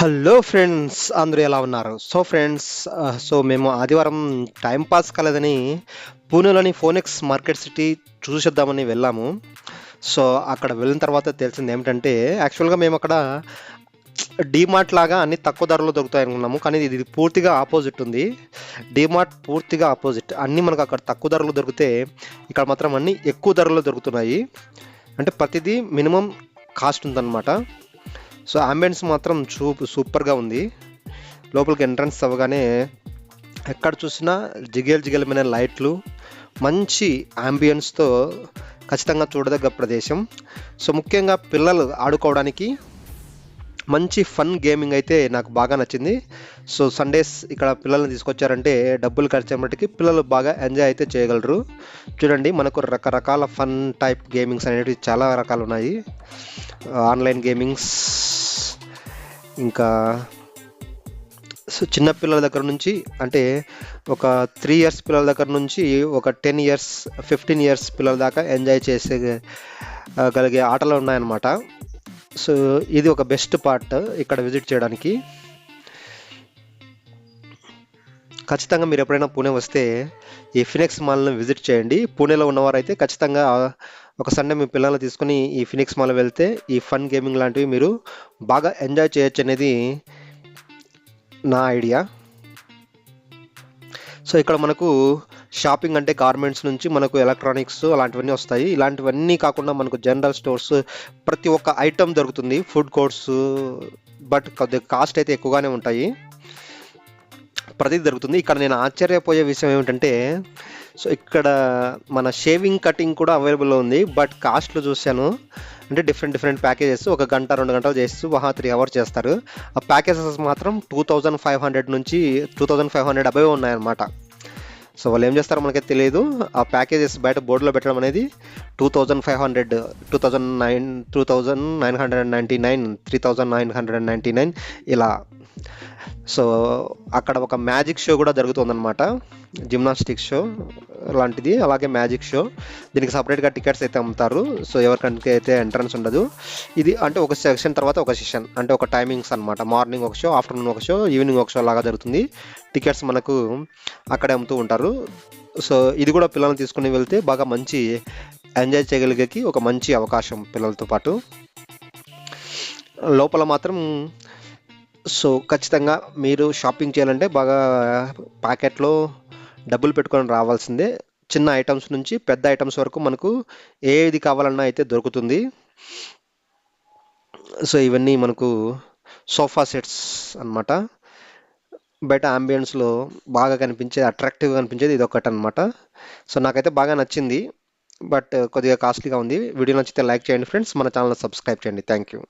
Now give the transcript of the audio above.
Hello friends అందరూ ఎలా ఉన్నారు? సో ఫ్రెండ్స్ సో మేము ఆదివారం టైం పాస్ కాలేదని పూణేలోని ఫోనెక్స్ మార్కెట్ సిటీ చూసేద్దామని వెళ్ళాము. సో అక్కడ వెళ్ళిన తర్వాత తెలిసింది ఏమిటంటే యాక్చువల్గా మేము అక్కడ డీమార్ట్ లాగా అన్ని తక్కువ ధరలో దొరుకుతాయి అనుకున్నాము. కానీ ఇది పూర్తిగా ఆపోజిట్ ఉంది. డీమార్ట్ పూర్తిగా ఆపోజిట్ అన్నీ మనకు అక్కడ తక్కువ ధరలో దొరికితే ఇక్కడ మాత్రం అన్నీ ఎక్కువ ధరలో దొరుకుతున్నాయి. అంటే ప్రతిదీ మినిమం కాస్ట్ ఉందన్నమాట. సో అంబియన్స్ మాత్రం చూపు సూపర్గా ఉంది. లోపలికి ఎంట్రన్స్ అవ్వగానే ఎక్కడ చూసినా జిగేల్ జిగేలమైన లైట్లు మంచి అంబియన్స్తో ఖచ్చితంగా చూడదగ్గ ప్రదేశం. సో ముఖ్యంగా పిల్లలు ఆడుకోవడానికి మంచి ఫన్ గేమింగ్ అయితే నాకు బాగా నచ్చింది. సో సండేస్ ఇక్కడ పిల్లల్ని తీసుకొచ్చారంటే డబ్బులు ఖర్చు పిల్లలు బాగా ఎంజాయ్ అయితే చేయగలరు. చూడండి మనకు రకరకాల ఫన్ టైప్ గేమింగ్స్ అనేవి చాలా రకాలు ఉన్నాయి. ఆన్లైన్ గేమింగ్స్ ఇంకా సో చిన్న పిల్లల దగ్గర నుంచి అంటే ఒక త్రీ ఇయర్స్ పిల్లల దగ్గర నుంచి ఒక టెన్ ఇయర్స్ ఫిఫ్టీన్ ఇయర్స్ పిల్లల దాకా ఎంజాయ్ చేసే కలిగే గలిగే ఆటలు ఉన్నాయన్నమాట. సో ఇది ఒక బెస్ట్ పార్ట్ ఇక్కడ విజిట్ చేయడానికి. ఖచ్చితంగా మీరు ఎప్పుడైనా పూణే వస్తే ఈ ఫినిక్స్ మాల్ని విజిట్ చేయండి. పూణేలో ఉన్నవారైతే ఖచ్చితంగా ఒక సండే మీ పిల్లల్ని తీసుకుని ఈ ఫినిక్స్ మాల్ వెళ్తే ఈ ఫన్ గేమింగ్ లాంటివి మీరు బాగా ఎంజాయ్ చేయొచ్చు అనేది నా ఐడియా. సో ఇక్కడ మనకు షాపింగ్ అంటే గార్మెంట్స్ నుంచి మనకు ఎలక్ట్రానిక్స్ అలాంటివన్నీ వస్తాయి. ఇలాంటివన్నీ కాకుండా మనకు జనరల్ స్టోర్స్ ప్రతి ఒక్క ఐటమ్ దొరుకుతుంది. ఫుడ్ కోర్ట్స్ బట్ కొద్దిగా కాస్ట్ అయితే ఎక్కువగానే ఉంటాయి. ప్రతిదీ దొరుకుతుంది. ఇక్కడ నేను ఆశ్చర్యపోయే విషయం ఏమిటంటే సో ఇక్కడ మన షేవింగ్ కటింగ్ కూడా అవైలబుల్ ఉంది. బట్ కాస్ట్లు చూశాను. అంటే డిఫరెంట్ డిఫరెంట్ ప్యాకేజెస్ ఒక గంట రెండు గంటలు చేస్తూ వహా త్రీ అవర్స్ చేస్తారు. ఆ ప్యాకేజెస్ మాత్రం టూ థౌజండ్ ఫైవ్ హండ్రెడ్ నుంచి two thousand five hundred above ఉన్నాయన్నమాట. సో వాళ్ళు ఏం చేస్తారో మనకైతే తెలియదు. ఆ ప్యాకేజెస్ బయట బోర్డులో పెట్టడం అనేది two thousand five hundred two thousand nine two thousand nine hundred and ninety nine three thousand nine hundred and ninety nine ఇలా. సో అక్కడ ఒక మ్యాజిక్ షో కూడా జరుగుతుందన్నమాట. జిమ్నాస్టిక్ షో లాంటిది అలాగే మ్యాజిక్ షో. దీనికి సపరేట్గా టికెట్స్ అయితే అమ్ముతారు. సో ఎవరికైనా అయితే ఎంట్రన్స్ ఉండదు. ఇది అంటే ఒక సెక్షన్ తర్వాత ఒక సెషన్ అంటే ఒక టైమింగ్స్ అన్నమాట. మార్నింగ్ ఒక షో ఆఫ్టర్నూన్ ఒక షో ఈవినింగ్ ఒక షో లాగా జరుగుతుంది. టికెట్స్ మనకు అక్కడే అమ్ముతూ ఉంటారు. సో ఇది కూడా పిల్లల్ని తీసుకుని వెళ్తే బాగా మంచి ఎంజాయ్ చేయగలిగేకి ఒక మంచి అవకాశం పిల్లలతో పాటు. లోపల మాత్రం సో ఖచ్చితంగా మీరు షాపింగ్ చేయాలంటే బాగా ప్యాకెట్లో డబ్బులు పెట్టుకొని రావాల్సిందే. చిన్న ఐటమ్స్ నుంచి పెద్ద ఐటమ్స్ వరకు మనకు ఏది కావాలన్నా అయితే దొరుకుతుంది. సో ఇవన్నీ మనకు సోఫా సెట్స్ అన్నమాట. బయట అంబియన్స్లో బాగా కనిపించేది అట్రాక్టివ్గా కనిపించేది ఇది ఒకటి అనమాట సో నాకైతే బాగా నచ్చింది. బట్ కొద్దిగా కాస్ట్లీగా ఉంది. వీడియో నచ్చితే లైక్ చేయండి ఫ్రెండ్స్. మన ఛానల్ సబ్స్క్రైబ్ చేయండి. Thank you